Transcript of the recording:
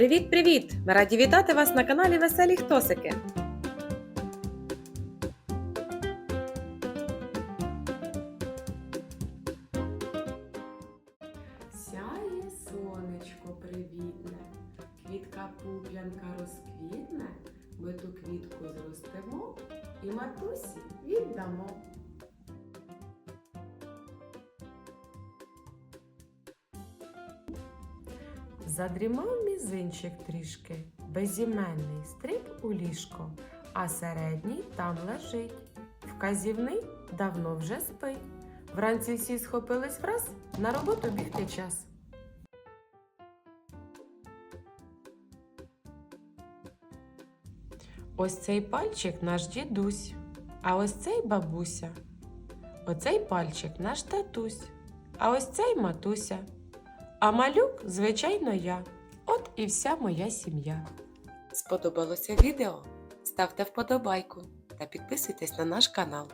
Привіт! Ми раді вітати вас на каналі Веселі Хтосики. Сяє сонечко привітне, квітка пуплянка розквітне, ми ту квітку зростемо і матусі віддамо. Задрімав мізинчик трішки, безіменний стриб у ліжко, а середній там лежить. Вказівний давно вже спить. Вранці всі схопились враз, на роботу бігти час. Ось цей пальчик наш дідусь, а ось цей бабуся. Оцей пальчик наш татусь, а ось цей матуся. А малюк, звичайно, я. От і вся моя сім'я. Сподобалося відео? Ставте вподобайку та підписуйтесь на наш канал.